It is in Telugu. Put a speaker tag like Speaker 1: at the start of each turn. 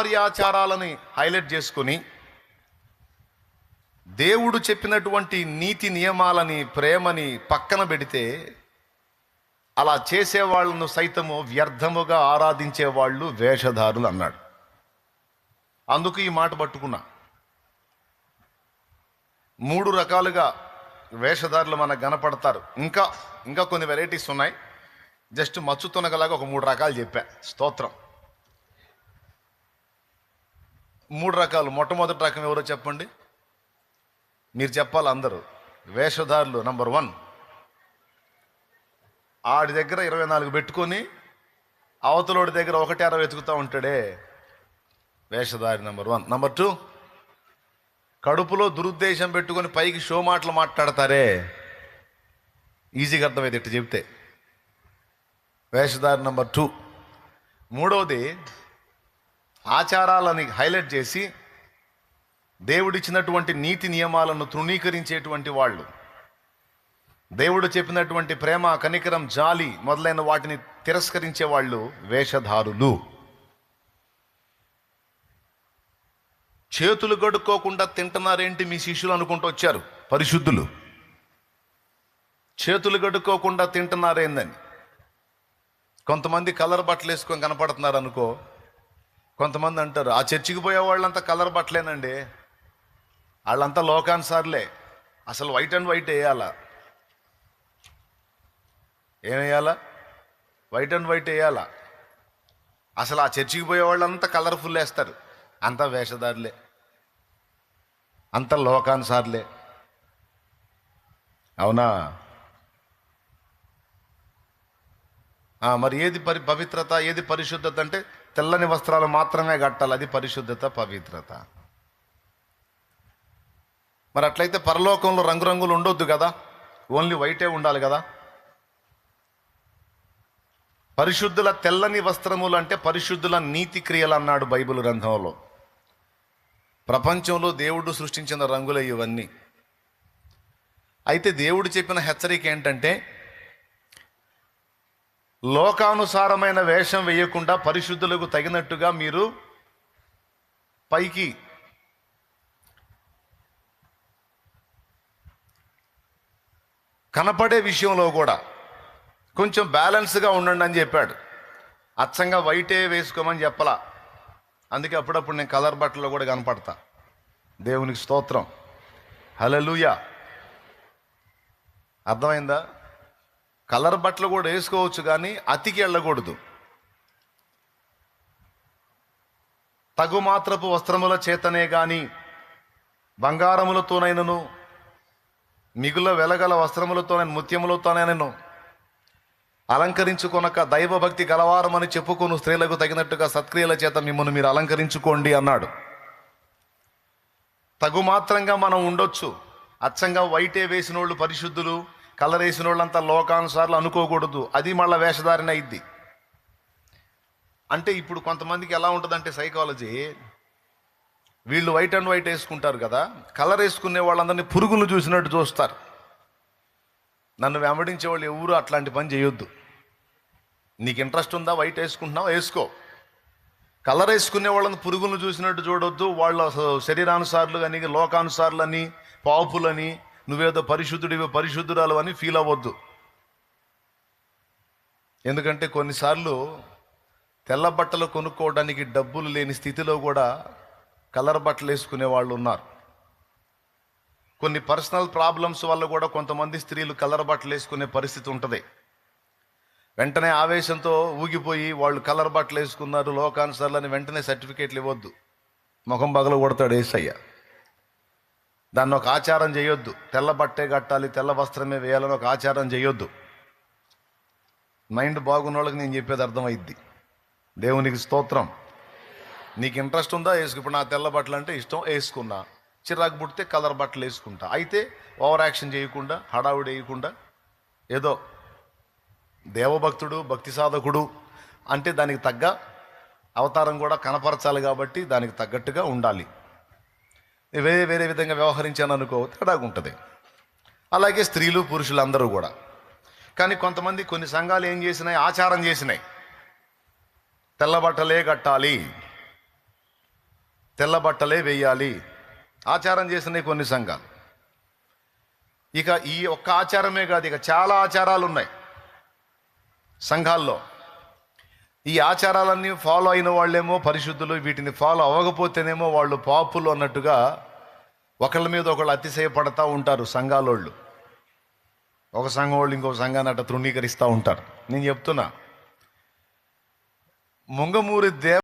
Speaker 1: కార్యాచారాలని హైలైట్ చేసుకొని దేవుడు చెప్పినటువంటి నీతి నియమాలని ప్రేమని పక్కన పెడితే అలా చేసేవాళ్ళను సైతము వ్యర్థముగా ఆరాధించే వాళ్ళు వేషధారులు అన్నాడు. అందుకు ఈ మాట పట్టుకున్నా. మూడు రకాలుగా వేషధారులు మనకు కనపడతారు ఇంకా ఇంకా కొన్ని వెరైటీస్ ఉన్నాయి. జస్ట్ మచ్చుతునగలాగా ఒక మూడు రకాలు చెప్పా. స్తోత్రం. మూడు రకాలు. మొట్టమొదటి రకం ఎవరో చెప్పండి? మీరు చెప్పాలి అందరూ. వేషధారులు నంబర్ వన్. ఆడి దగ్గర ఇరవై నాలుగు పెట్టుకొని అవతలోడి దగ్గర ఒకటి అరవై వెతుకుతూ ఉంటాడే వేషధారి నెంబర్ వన్. నెంబర్ టూ కడుపులో దురుద్దేశం పెట్టుకొని పైకి షో మాటలు మాట్లాడతారే? ఈజీగా అర్థమైతే ఇట్టు చెప్తే వేషధారి నెంబర్ టూ. మూడవది ఆచారాలని హైలైట్ చేసి దేవుడిచ్చినటువంటి నీతి నియమాలను తృణీకరించేటువంటి వాళ్ళు. దేవుడు చెప్పినటువంటి ప్రేమ కనికరం జాలి మొదలైన వాటిని తిరస్కరించే వాళ్ళు వేషధారులు. చేతులు గడుక్కోకుండా తింటున్నారేంటి మీ శిష్యులు అనుకుంటూ వచ్చారు? పరిశుద్ధులు. చేతులు గడుక్కోకుండా తింటున్నారేందని. కొంతమంది కలర్ బట్టలు వేసుకొని కనపడుతున్నారు అనుకో కొంతమంది అంటారు ఆ చర్చికి పోయే వాళ్ళంతా కలర్ బట్టలేనండి. వాళ్ళంతా లోకానుసార్లే. అసలు వైట్ అండ్ వైట్ వేయాలా ఏం వేయాలా వైట్ అండ్ వైట్ వేయాలా అసలు ఆ చర్చికి పోయే వాళ్ళంతా కలర్ఫుల్ వేస్తారు అంతా వేషధారులే. అంత లోకానుసార్లే. అవునా? మరి ఏది పరి పవిత్రత ఏది పరిశుద్ధత అంటే తెల్లని వస్త్రాలు మాత్రమే కట్టాలి. అది పరిశుద్ధత పవిత్రత. మరి అట్లయితే పరలోకంలో రంగురంగులు ఉండొద్దు కదా? ఓన్లీ వైటే ఉండాలి కదా? పరిశుద్ధుల తెల్లని వస్త్రములు అంటే పరిశుద్ధుల నీతి క్రియలు అన్నాడు బైబిల్ గ్రంథంలో. ప్రపంచంలో దేవుడు సృష్టించిన రంగులే ఇవన్నీ. అయితే దేవుడు చెప్పిన హెచ్చరిక ఏంటంటే లోకానుసారమైన వేషం వేయకుండా పరిశుద్ధులకు తగినట్టుగా మీరు పైకి కనపడే విషయంలో కూడా కొంచెం బ్యాలెన్స్గా ఉండండి అని చెప్పాడు. అచ్చంగా వైటే వేసుకోమని చెప్పలా. అందుకే అప్పుడప్పుడు నేను కలర్ బట్టలు కూడా కనపడతా. దేవునికి స్తోత్రం. హలలుయా అర్థమైందా? కలర్ బట్టలు కూడా వేసుకోవచ్చు కానీ అతికి వెళ్ళకూడదు. తగు మాత్రపు వస్త్రముల చేతనే గాని బంగారములతోనైనను మిగుల వెలగల వస్త్రములతోనైన ముత్యములతోనైనను అలంకరించుకొనక దైవభక్తి గలవారమని చెప్పుకొను స్త్రీలకు తగినట్టుగా సత్క్రియల చేత మిమ్మల్ని మీరు అలంకరించుకోండి అన్నాడు. తగు మాత్రంగా మనం ఉండొచ్చు. అచ్చంగా వైటే వేసిన వాళ్ళు పరిశుద్ధులు కలర్ వేసిన వాళ్ళంతా లోకానుసార్లు అనుకోకూడదు. అది మళ్ళీ వేషధారణ అయింది అంటే ఇప్పుడు కొంతమందికి ఎలా ఉంటుందంటే సైకాలజీ వీళ్ళు వైట్ అండ్ వైట్ వేసుకుంటారు కదా కలర్ వేసుకునే వాళ్ళందరినీ పురుగులు చూసినట్టు చూస్తారు. నన్ను వెంబడించే వాళ్ళు ఎవరు అట్లాంటి పని చేయొద్దు. నీకు ఇంట్రెస్ట్ ఉందా? వైట్ వేసుకుంటున్నావు? వేసుకో. కలర్ వేసుకునే వాళ్ళని పురుగులను చూసినట్టు చూడొద్దు. వాళ్ళ శరీరానుసారులు అని లోకానుసారులు అని పాపులని నువ్వేదో పరిశుద్ధుడివి పరిశుద్ధురాలు అని ఫీల్ అవ్వద్దు. ఎందుకంటే కొన్నిసార్లు తెల్ల బట్టలు కొనుక్కోవడానికి డబ్బులు లేని స్థితిలో కూడా కలర్ బట్టలు వేసుకునే వాళ్ళు ఉన్నారు. కొన్ని పర్సనల్ ప్రాబ్లమ్స్ వల్ల కూడా కొంతమంది స్త్రీలు కలర్ బట్టలు వేసుకునే పరిస్థితి ఉంటుంది. వెంటనే ఆవేశంతో ఊగిపోయి వాళ్ళు కలర్ బట్టలు వేసుకున్నారు లోకానుసార్లని వెంటనే సర్టిఫికేట్లు ఇవ్వద్దు. ముఖం బగలు కొడతాడు ఏసయ్య. దాన్ని ఒక ఆచారం చేయొద్దు. తెల్ల బట్టే కట్టాలి తెల్ల వస్త్రమే వేయాలని ఒక ఆచారం చేయొద్దు. మైండ్ బాగున్న వాళ్ళకి నేను చెప్పేది అర్థమైద్ది. దేవునికి స్తోత్రం. నీకు ఇంట్రెస్ట్ ఉందా? వేసుకు. నా తెల్ల బట్టలు అంటే ఇష్టం వేసుకున్నా. చిరాకు పుడితే కలర్ బట్టలు వేసుకుంటా. అయితే ఓవర్ యాక్షన్ చేయకుండా హడావుడి వేయకుండా ఏదో దేవభక్తుడు భక్తి సాధకుడు అంటే దానికి తగ్గ అవతారం కూడా కనపరచాలి కాబట్టి దానికి తగ్గట్టుగా ఉండాలి. వేరే వేరే విధంగా వ్యవహరించాను అనుకో తేడాగా ఉంటుంది అలాగే స్త్రీలు పురుషులు అందరూ కూడా. కానీ కొంతమంది కొన్ని సంఘాలు ఏం చేసినాయి? ఆచారం చేసినాయి. తెల్లబట్టలే కట్టాలి. తెల్లబట్టలే వేయాలి. ఆచారం చేసినాయి కొన్ని సంఘాలు. ఇక ఈ ఒక్క ఆచారమే కాదు ఇక చాలా ఆచారాలు ఉన్నాయి సంఘాల్లో. ఈ ఆచారాలన్నీ ఫాలో అయిన వాళ్ళేమో పరిశుద్ధులు వీటిని ఫాలో అవ్వకపోతేనేమో వాళ్ళు పాపులు అన్నట్టుగా ఒకళ్ళ మీద ఒకళ్ళు అతిశయపడతా ఉంటారు సంఘాలోళ్ళు. ఒక సంఘం వాళ్ళు ఇంకో సంఘాన్ని అట్ట తృణీకరిస్తూ ఉంటారు. నేను చెప్తున్నా ముంగమూరి దేవ